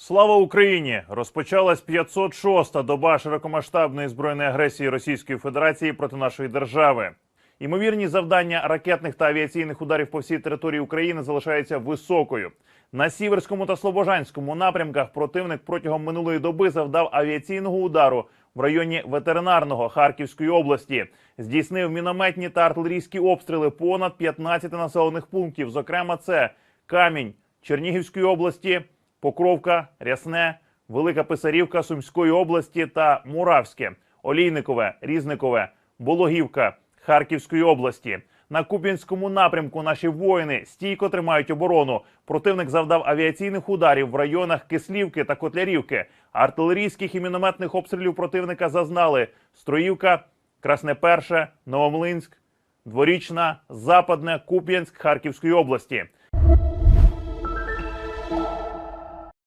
Слава Україні! Розпочалась 506-та доба широкомасштабної збройної агресії Російської Федерації проти нашої держави. Ймовірні завдання ракетних та авіаційних ударів по всій території України залишаються високою. На сіверському та слобожанському напрямках противник протягом минулої доби завдав авіаційного удару в районі ветеринарного Харківської області. Здійснив мінометні та артилерійські обстріли понад 15 населених пунктів. Зокрема, це Камінь Чернігівської області, Покровка, Рясне, Велика Писарівка Сумської області та Муравське, Олійникове, Різникове, Бологівка Харківської області. На Куп'янському напрямку наші воїни стійко тримають оборону. Противник завдав авіаційних ударів в районах Кислівки та Котлярівки. Артилерійських і мінометних обстрілів противника зазнали Строївка, Красне Перше, Новомлинськ, Дворічна, Западне, Куп'янськ Харківської області.